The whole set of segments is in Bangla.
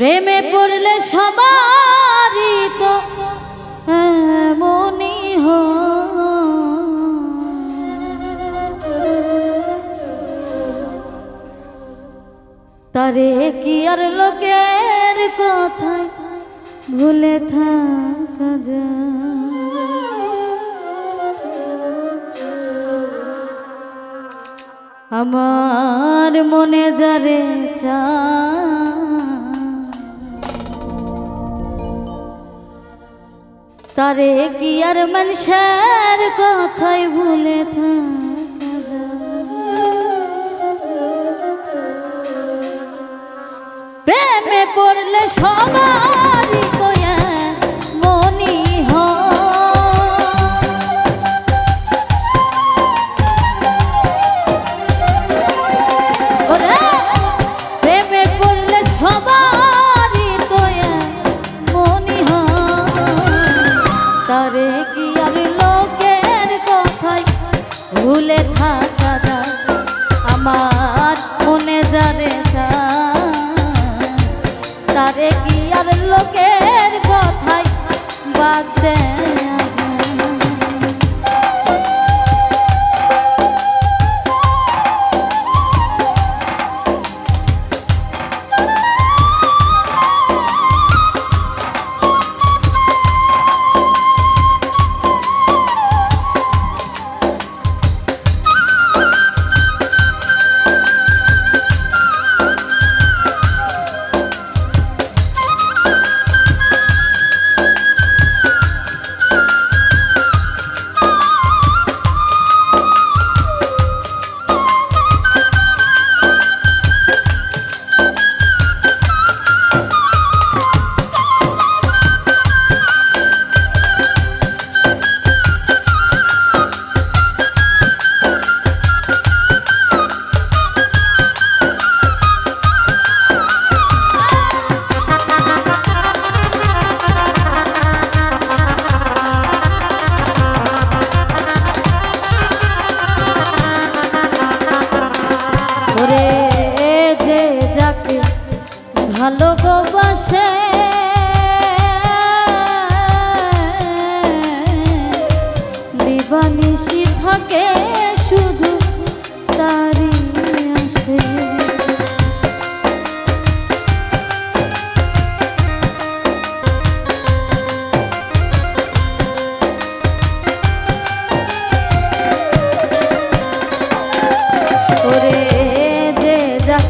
প্রেমে পড়লে সবারই তো মনি তারে কি আর লোকের কথায় ভুলে থাকা যা আমার মনে যারে চা তারে কি আর মানুষের কথাই ভুলে প্রেমে পড়লে সবাই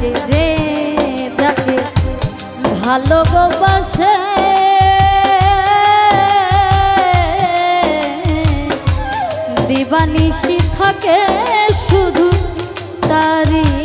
রে যে যাকে ভালোবাসে দিবানিশি থাকে শুধু তারি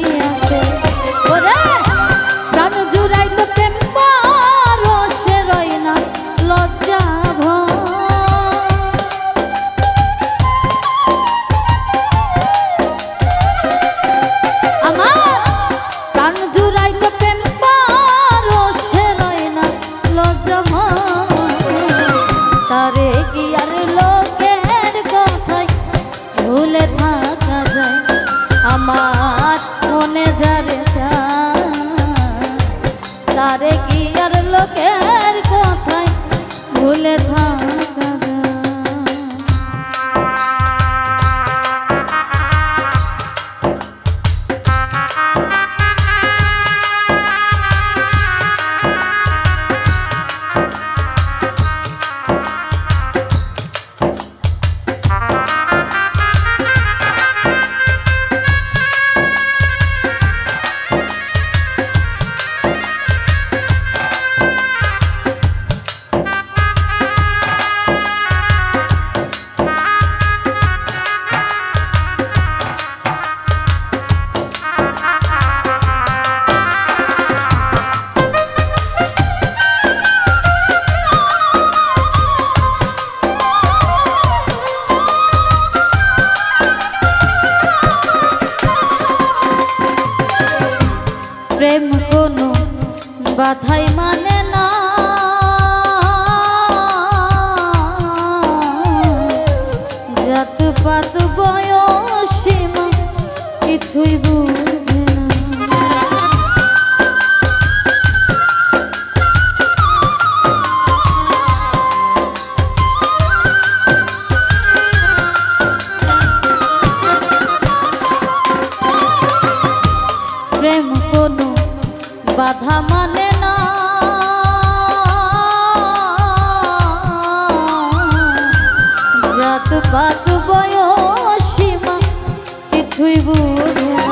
বাধা মানে না জাত পাত সীমা কিছুই বুঝে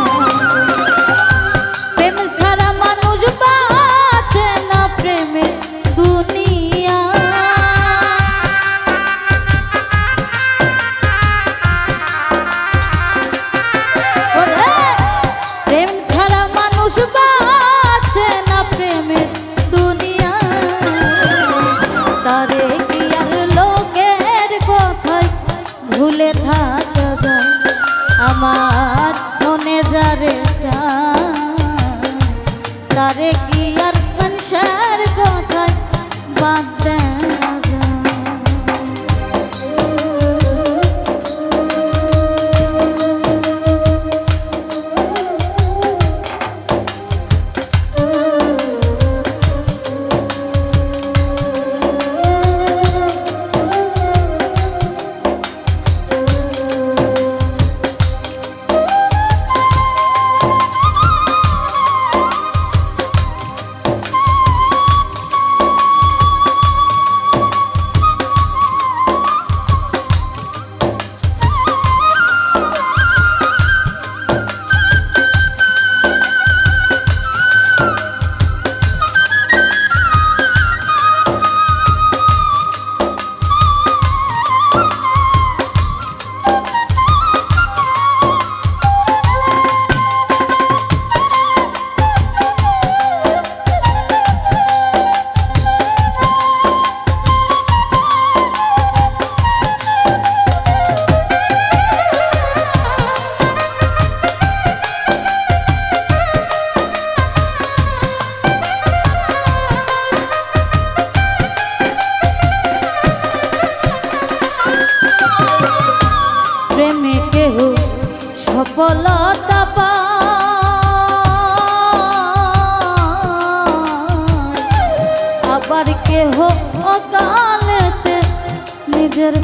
মনে যারে তারে কি আর মানুষের কথায় বাদ কেহ অকালেতে নিজের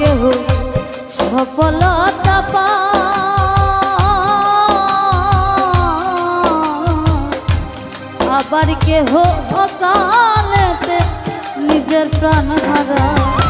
কেহ সফলতা পায়। আবার কেহ অকালেতে নিজের প্রাণ হারা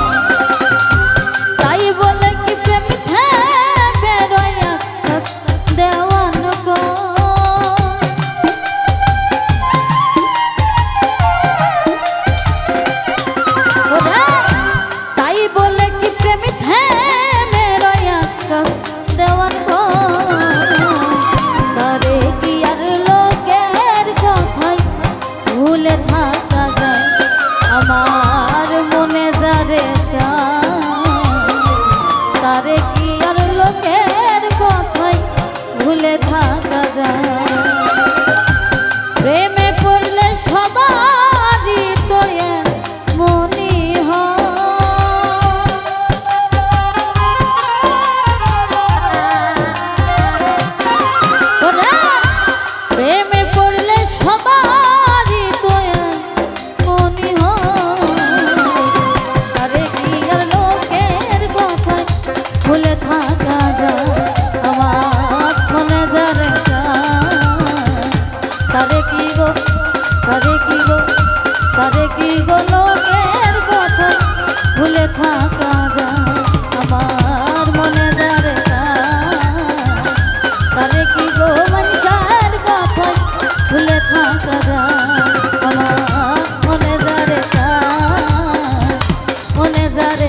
তারে কি আর লোকের কথায় ভুলে থাকা যায়? প্রেমে তারে কি গো লোকের কথা? ভুলে থাকা যায়, আমার মনে যারে আরে কি গো মানুষের কথা? ভুলে থাকা যায়, আমার মনে যারে মনে যারে